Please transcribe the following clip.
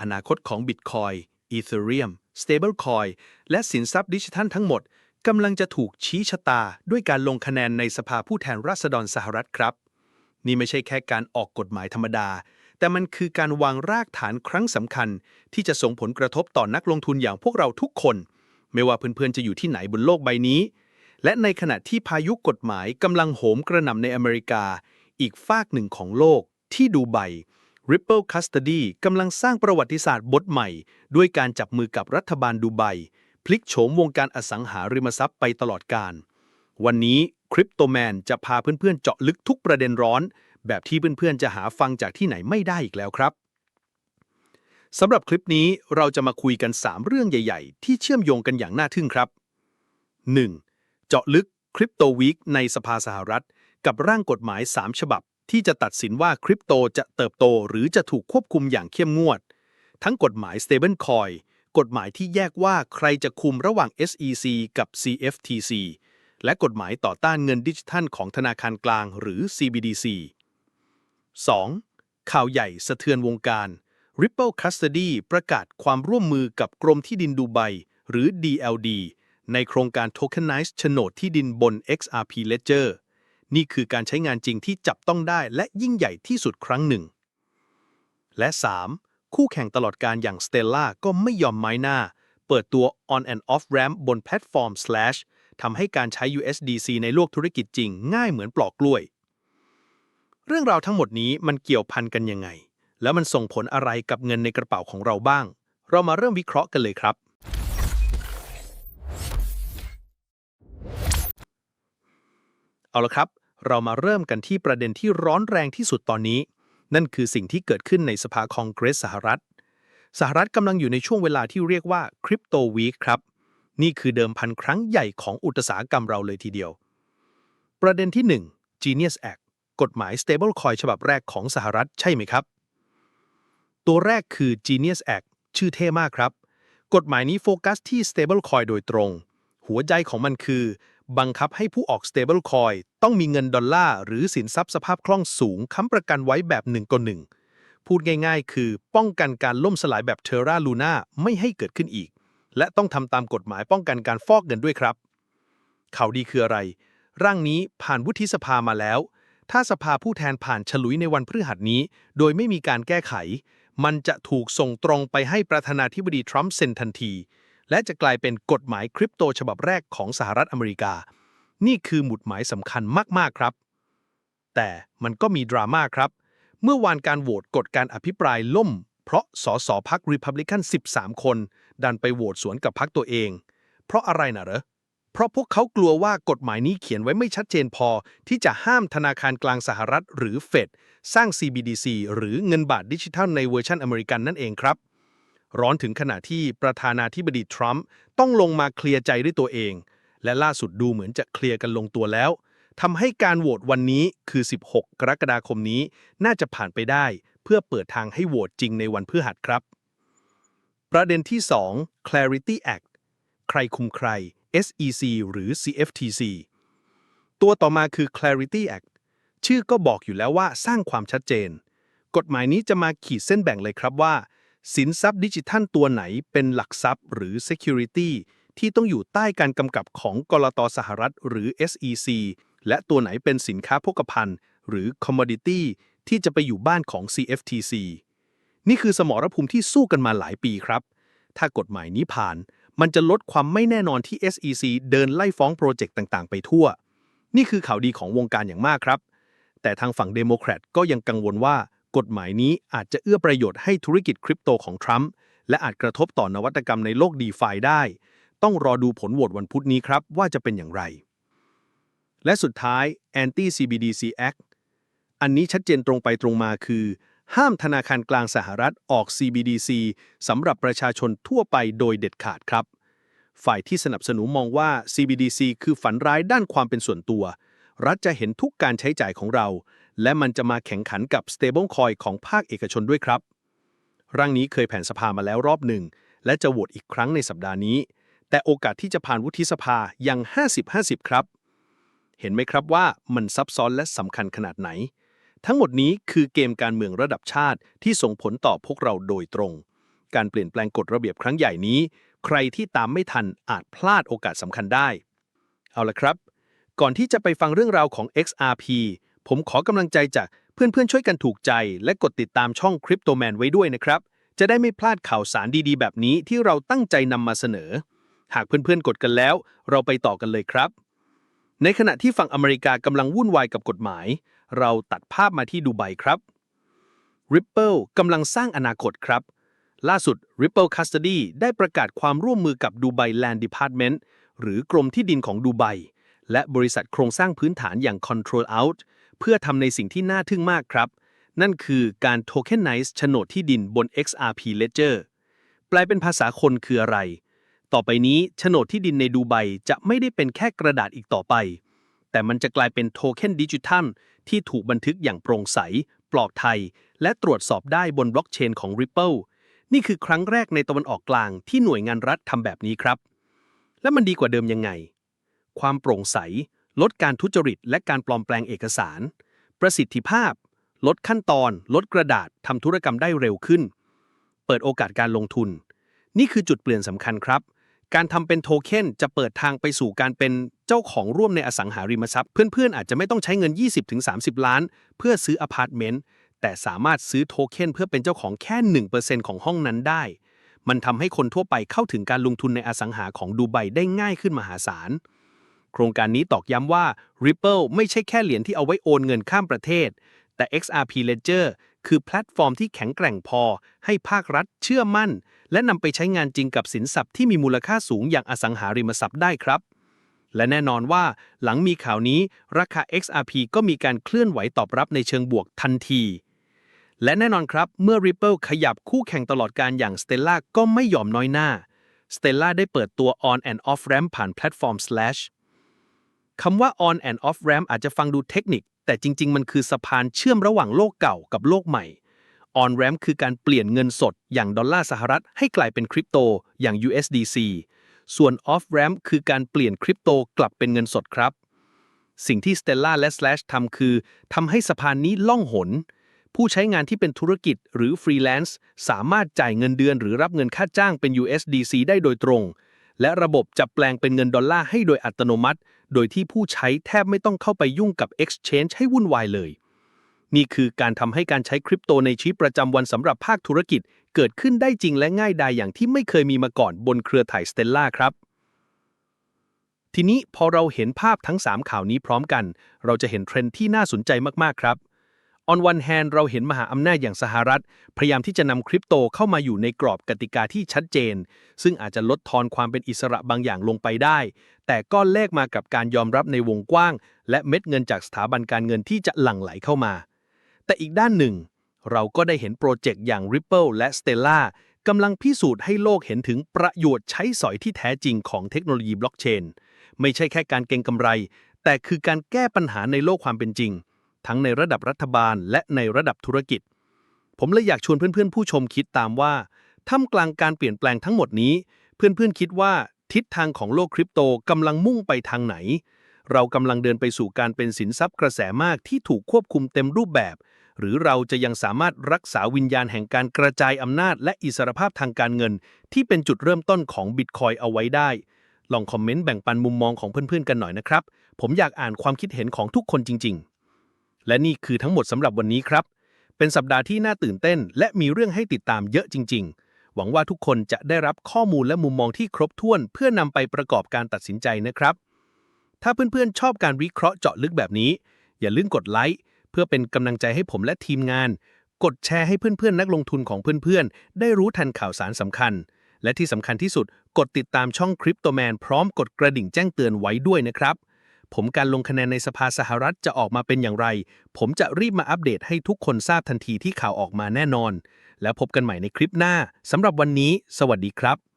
อนาคตของ Bitcoin Ethereum Stablecoin และสินทรัพย์ดิจิทัลทั้งหมดกำลังจะถูกชี้ชะตาด้วยการลงคะแนนในสภาผู้แทนราษฎรสหรัฐครับ นี่ไม่ใช่แค่การออกกฎหมายธรรมดา แต่มันคือการวางรากฐานครั้งสำคัญ ที่จะส่งผลกระทบต่อนักลงทุนอย่างพวกเราทุกคน ไม่ว่าเพื่อนๆจะอยู่ที่ไหนบนโลกใบนี้ และในขณะที่พายุกฎหมายกำลังโหมกระหน่ำในอเมริกา อีกฝากหนึ่งของโลกที่ดูไบ Ripple Custody กำลังสร้างประวัติศาสตร์บทใหม่ ด้วยการจับมือกับรัฐบาลดูไบพลิกโฉมวงการอสังหาริมทรัพย์ไปตลอดการ วันนี้คริปโตแมนจะพาเพื่อนๆเจาะลึกทุกประเด็นร้อน แบบที่เพื่อนๆจะหาฟังจากที่ไหนไม่ได้อีกแล้วครับสำหรับคลิปนี้เราจะมาคุยกัน 3 เรื่องใหญ่ ๆ ที่เชื่อมโยงกันอย่างน่าทึ่งครับ 1. เจาะลึกคริปโตวีคในสภาสหรัฐ กับร่างกฎหมาย 3 ฉบับ ที่จะตัดสินว่าคริปโตจะเติบโตหรือจะถูกควบคุมอย่างเข้มงวด ทั้งกฎหมาย Stablecoin กฎหมายที่แยกว่าใครจะคุมระหว่าง SEC กับ CFTC และกฎหมายต่อต้านเงินดิจิทัลของธนาคารกลางหรือ CBDC 2. ข่าวใหญ่สะเทือนวงการ Ripple Custody ประกาศความร่วมมือกับกรมที่ดินดูไบหรือ DLD ในโครงการ Tokenize โฉนดที่ดินบน XRP Ledger นี่คือการใช้งานจริงที่จับต้องได้และยิ่งใหญ่ที่สุดครั้งหนึ่ง และ 3. คู่แข่งตลอดการอย่าง Stella ก็ไม่ยอมไม้หน้า เปิดตัว on and off ramp บนแพลตฟอร์ม Slash ทำให้การใช้ USDC ในโลกธุรกิจจริง ง่ายเหมือนปลอกกล้วย เรื่องราวทั้งหมดนี้มันเกี่ยวพันกันยังไง แล้วมันส่งผลอะไรกับเงินในกระเป๋าของเราบ้าง เรามาเริ่มวิเคราะห์กันเลยครับ เอาละครับ เรามาเริ่มกันที่ประเด็นที่ร้อนแรงที่สุดตอนนี้ นั่นคือสิ่งที่เกิดขึ้นในสภาคองเกรสสหรัฐ สหรัฐกำลังอยู่ในช่วงเวลาที่เรียกว่าคริปโตวีคครับ นี่คือเดิมพันครั้งใหญ่ของอุตสาหกรรมเราเลยทีเดียว ประเด็นที่ 1 Genius Act กฎหมาย Stablecoin ฉบับแรกของสหรัฐใช่ไหมครับ ตัวแรกคือ Genius Act ชื่อเท่มากครับ กฎหมายนี้โฟกัสที่ Stablecoin โดยตรง หัวใจของมันคือ บังคับให้ผู้ออก Stablecoin ต้องมีเงินดอลลาร์หรือสินทรัพย์สภาพคล่องสูงค้ำประกันไว้แบบหนึ่งต่อหนึ่งพูดง่ายๆ คือป้องกันการล่มสลายแบบ Terra Luna ไม่ให้เกิดขึ้นอีก และต้องทำตามกฎหมายป้องกันการฟอกเงินด้วยครับ ข่าวดีคืออะไร ร่างนี้ผ่านวุฒิสภามาแล้ว ถ้าสภาผู้แทนผ่านฉลุยในวันพฤหัสนี้ โดยไม่มีการแก้ไข มันจะถูกส่งตรงไปให้ประธานาธิบดีทรัมป์เซ็นทันที และจะกลายเป็นกฎหมายคริปโตฉบับแรกของสหรัฐอเมริกา นี่คือหมุดหมายสำคัญมากๆครับ แต่มันก็มีดราม่าครับ เมื่อวานการโหวตกดการอภิปรายล่ม เพราะสสพักรีพับลิกัน13 คน ดันไปโหวตสวนกับพักตัวเอง เพราะอะไรนะเหรอเพราะพวกเขากลัวว่ากฎหมายนี้เขียนไว้ไม่ชัดเจนพอ ที่จะห้ามธนาคารกลางสหรัฐหรือเฟดสร้าง CBDC หรือเงินบาทดิจิทัลในเวอร์ชันอเมริกันนั่นเองครับ ร้อนถึงขณะที่ประธานาธิบดีทรัมป์ต้องลงมาเคลียร์ใจด้วยตัวเอง และล่าสุดดูเหมือนจะเคลียร์กันลงตัวแล้วทำให้การโหวตวันนี้คือ 16 กรกฎาคมนี้น่าจะผ่านไปได้ เพื่อเปิดทางให้โหวตจริงในวันพฤหัสครับ ประเด็นที่ 2 Clarity Act ใครคุมใคร SEC หรือ CFTC ตัวต่อมาคือ Clarity Act ชื่อก็บอกอยู่แล้วว่าสร้างความชัดเจน กฎหมายนี้จะมาขีดเส้นแบ่งเลยครับว่า สินทรัพย์ดิจิทัลตัวไหนเป็นหลักทรัพย์หรือ Security ที่ต้องอยู่ใต้การกำกับของกลตสหรัฐหรือ SEC และตัวไหนเป็นสินค้าโภคภัณฑ์ หรือ Commodity ที่จะไปอยู่บ้านของ CFTC นี่คือสมรภูมิที่สู้กันมาหลายปีครับ ถ้ากฎหมายนี้ผ่าน มันจะลดความไม่แน่นอนที่ SEC เดินไล่ฟ้องโปรเจกต์ต่าง ๆ ไปทั่ว นี่คือข่าวดีของวงการอย่างมากครับ แต่ทางฝั่งเดโมแครตก็ยังกังวลว่า กฎหมายนี้อาจจะเอื้อประโยชน์ให้ธุรกิจคริปโตของทรัมป์และอาจกระทบต่อนวัตกรรมในโลกดีฟาได้ ต้องรอดูผลโหวตวันพุธนี้ครับว่าจะเป็นอย่างไร และสุดท้าย Anti CBDC Act อันนี้ชัดเจนตรงไปตรงมาคือ ห้ามธนาคารกลางสหรัฐออก CBDC สำหรับประชาชนทั่วไปโดยเด็ดขาดครับ ฝ่ายที่สนับสนุนมองว่า CBDC คือฝันร้ายด้านความเป็นส่วนตัว รัฐจะเห็นทุกการใช้จ่ายของเรา และมันจะมาแข่งขันกับ Stablecoin ของภาคเอกชนด้วยครับ ร่างนี้เคยแผ่นสภามาแล้วรอบหนึ่ง และจะโหวตอีกครั้งในสัปดาห์นี้ แต่โอกาสที่จะผ่านวุฒิสภายัง 50-50 ครับ เห็นไหมครับว่ามันซับซ้อนและสำคัญขนาดไหน ทั้งหมดนี้คือเกมการเมืองระดับชาติที่ส่งผลต่อพวกเราโดยตรง การเปลี่ยนแปลงกฎระเบียบครั้งใหญ่นี้ ใครที่ตามไม่ทันอาจพลาดโอกาสสำคัญได้ เอาละครับ ก่อนที่จะไปฟังเรื่องราวของ XRP ผมขอกำลังใจจากเพื่อนๆช่วยกันถูกใจ และกดติดตามช่อง Cryptoman ไว้ด้วยนะครับ จะได้ไม่พลาดข่าวสารดีๆ แบบนี้ที่เราตั้งใจนำมาเสนอ หากเพื่อนๆกดกันแล้ว เราไปต่อกันเลยครับ ในขณะที่ฝั่งอเมริกากำลังวุ่นวายกับกฎหมาย เราตัดภาพมาที่ดูไบครับ Ripple กำลังสร้างอนาคตครับ ล่าสุด Ripple Custody ได้ประกาศความร่วมมือกับ Dubai Land Department หรือกรมที่ดินของดูไบและบริษัทโครงสร้างพื้นฐานอย่าง Control Out เพื่อทำในสิ่งที่น่าทึ่งมากครับ นั่นคือการ Tokenize โฉนดที่ดินบน XRP Ledger แปลเป็นภาษาคนคืออะไร ต่อไปนี้โฉนดที่ดินในดูไบจะไม่ได้เป็นแค่กระดาษอีกต่อไป แต่มันจะกลายเป็นโทเค็นดิจิทัลที่ถูกบันทึกอย่างโปร่งใส ปลอดภัย และตรวจสอบได้บนบล็อกเชนของ Ripple นี่คือครั้งแรกในตะวันออกกลางที่หน่วยงานรัฐทำแบบนี้ครับ และมันดีกว่าเดิมยังไง ความโปร่งใส ลดการทุจริตและการปลอมแปลงเอกสาร ประสิทธิภาพ ลดขั้นตอน ลดกระดาษทำธุรกรรมได้เร็วขึ้น เปิดโอกาสการลงทุน นี่คือจุดเปลี่ยนสำคัญครับ การทำเป็นโทเค็นจะเปิดทางไปสู่การเป็นเจ้าของร่วมในอสังหาริมทรัพย์ เพื่อนๆ อาจจะไม่ต้องใช้เงิน 20-30 ล้าน เพื่อซื้ออพาร์ตเมนต์แต่สามารถซื้อโทเค็นเพื่อเป็นเจ้าของแค่ 1%ของห้องนั้นได้ มันทำให้คนทั่วไปเข้าถึงการลงทุนในอสังหาของดูไบได้ง่ายขึ้นมหาศาล โครงการนี้ตอกย้ำว่า Ripple ไม่ใช่แค่เหรียญที่เอาไว้โอนเงินข้ามประเทศ แต่ XRP Ledger คือแพลตฟอร์มที่แข็งแกร่งพอ ให้ภาครัฐเชื่อมั่น และนำไปใช้งานจริงกับสินทรัพย์ที่มีมูลค่าสูงอย่างอสังหาริมทรัพย์ได้ครับ และแน่นอนว่าหลังมีข่าวนี้ราคา XRP ก็มีการเคลื่อนไหวตอบรับในเชิงบวกทันที และแน่นอนครับ เมื่อ Ripple ขยับคู่แข่งตลอดการอย่าง Stellar ก็ไม่ยอมน้อยหน้า Stellar ได้เปิดตัว on and off ramp ผ่านแพลตฟอร์ม Slash คำว่า on and off ramp อาจจะฟังดูเทคนิค แต่จริง ๆ มันคือสะพานเชื่อมระหว่างโลกเก่ากับโลกใหม่ on ramp คือการเปลี่ยนเงินสดอย่างดอลลาร์สหรัฐ ให้กลายเป็นคริปโตอย่าง USDC ส่วน off ramp คือการเปลี่ยนคริปโตกลับเป็นเงินสดครับ สิ่งที่ stella และ Slash ทำคือทำให้สะพานนี้ล่องหน ผู้ใช้งานที่เป็นธุรกิจหรือฟรีแลนซ์สามารถจ่ายเงินเดือนหรือรับเงินค่าจ้างเป็น USDC ได้โดยตรง และระบบจะแปลงเป็นเงินดอลลาร์ให้โดยอัตโนมัติ โดยที่ผู้ใช้แทบไม่ต้องเข้าไปยุ่งกับ Exchange ให้วุ่นวายเลย นี่คือการทำให้การใช้คริปโตในชีวิตประจำวันสำหรับภาคธุรกิจ เกิดขึ้นได้จริงและง่ายดายอย่างที่ไม่เคยมีมาก่อนบนเครือข่ายสเตลล่าครับทีนี้พอเราเห็นภาพทั้ง 3 ข่าวนี้พร้อมกัน เราจะเห็นเทรนด์ที่น่าสนใจมาก ๆ ครับ on one hand เราเห็นมหาอำนาจอย่างสหรัฐ พยายามที่จะนำคริปโตเข้ามาอยู่ในกรอบกติกาที่ชัดเจน ซึ่งอาจจะลดทอนความเป็นอิสระบางอย่างลงไปได้ แต่ก็แลกมากับการยอมรับในวงกว้าง และเม็ดเงินจากสถาบันการเงินที่จะหลั่งไหลเข้ามา แต่อีกด้านหนึ่ง เราก็ได้เห็นโปรเจกต์อย่าง Ripple และ Stellar กำลังพิสูจน์ให้โลกเห็นถึงประโยชน์ใช้สอยที่แท้จริงของเทคโนโลยีบล็อกเชนไม่ใช่แค่การเก็งกำไร แต่คือการแก้ปัญหาในโลกความเป็นจริง ทั้งในระดับรัฐบาลและในระดับธุรกิจ ผมเลยอยากชวนเพื่อนๆ ผู้ชมคิดตามว่าท่ามกลางการเปลี่ยนแปลงทั้งหมดนี้ เพื่อนๆคิดว่าทิศทางของโลกคริปโตกำลังมุ่งไปทางไหน เรากำลังเดินไปสู่การเป็นสินทรัพย์กระแสมากที่ถูกควบคุมเต็มรูปแบบ หรือเราจะยังสามารถรักษาวิญญาณแห่งการกระจายอำนาจ และอิสรภาพทางการเงิน ที่เป็นจุดเริ่มต้นของบิตคอยเอาไว้ได้ ลองคอมเมนต์แบ่งปันมุมมองของเพื่อนๆกันหน่อยนะครับ ผมอยากอ่านความคิดเห็นของทุกคนจริง ๆ และนี่คือทั้งหมดสำหรับวันนี้ครับ เป็นสัปดาห์ที่น่าตื่นเต้น และมีเรื่องให้ติดตามเยอะจริง ๆ หวังว่าทุกคนจะได้รับข้อมูลและมุมมองที่ครบถ้วน เพื่อนำไปประกอบการตัดสินใจนะครับ ถ้าเพื่อนๆชอบการวิเคราะห์เจาะลึกแบบนี้ อย่าลืมกดไลค์เพื่อเป็นกำลังใจให้ผมและทีมงาน กดแชร์ให้เพื่อนๆนักลงทุนของเพื่อนๆ ได้รู้ทันข่าวสารสำคัญ และที่สำคัญที่สุด กดติดตามช่อง Cryptoman พร้อมกดกระดิ่งแจ้งเตือนไว้ด้วยนะครับ ผมการลงคะแนนในสภาสหรัฐจะออกมาเป็นอย่างไร ผมจะรีบมาอัปเดตให้ทุกคนทราบทันทีที่ข่าวออกมาแน่นอน แล้วพบกันใหม่ในคลิปหน้าสำหรับวันนี้ สวัสดีครับ